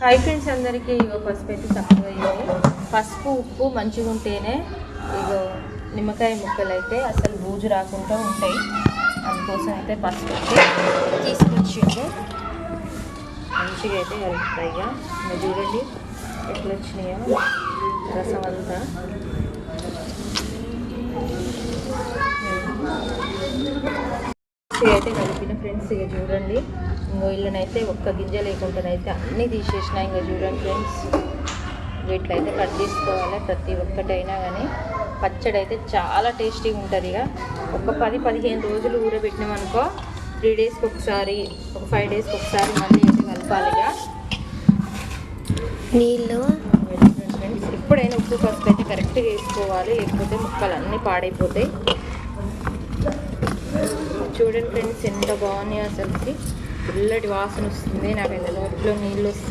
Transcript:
Hi friends అందరికీ ఇగో పసుపు అయితే తక్కువ అయ్యింది పసుపు ఉప్పు మంచిగా ఉంటేనే ఇగో నిమ్మకాయ ముక్కలు అయితే అసలు బూజు రాకుండా ఉంటాయి. అందుకోసం అయితే పసుపు అయితే తీసుకొచ్చిండు. మంచిగా అయితే కలుపుతాయి ఇక ఇంకా చూడండి ఎట్లా వచ్చినాయో రసం అంతా. మంచిగా అయితే కలిపిన ఫ్రెండ్స్ ఇక చూడండి. ఇంకో ఇళ్ళనైతే ఒక్క గింజ లేకుండానైతే అన్నీ తీసేసిన ఇంకా చూడండి ఫ్రెండ్స్. వీటిలైతే కట్ చేసుకోవాలి ప్రతి ఒక్కటైనా కానీ. పచ్చడి అయితే చాలా టేస్టీగా ఉంటుంది ఇక. ఒక పది పదిహేను రోజులు ఊరబెట్టినామనుకో త్రీ డేస్కి ఒకసారి ఒక ఫైవ్ డేస్కి ఒకసారి మళ్ళీ అయితే కలపాలి ఇక. నీళ్ళు. ఫ్రెండ్స్ ఎప్పుడైనా ఉప్పు పసుపు అయితే కరెక్ట్గా వేసుకోవాలి. లేకపోతే ముక్కలు అన్నీ పాడైపోతాయి. చూడండి ఫ్రెండ్స్ ఎంత బాగున్నాయి అసలుకి. పుల్లటి వాసన వస్తుంది నాకు నోట్లో నీళ్ళు వస్తుంది.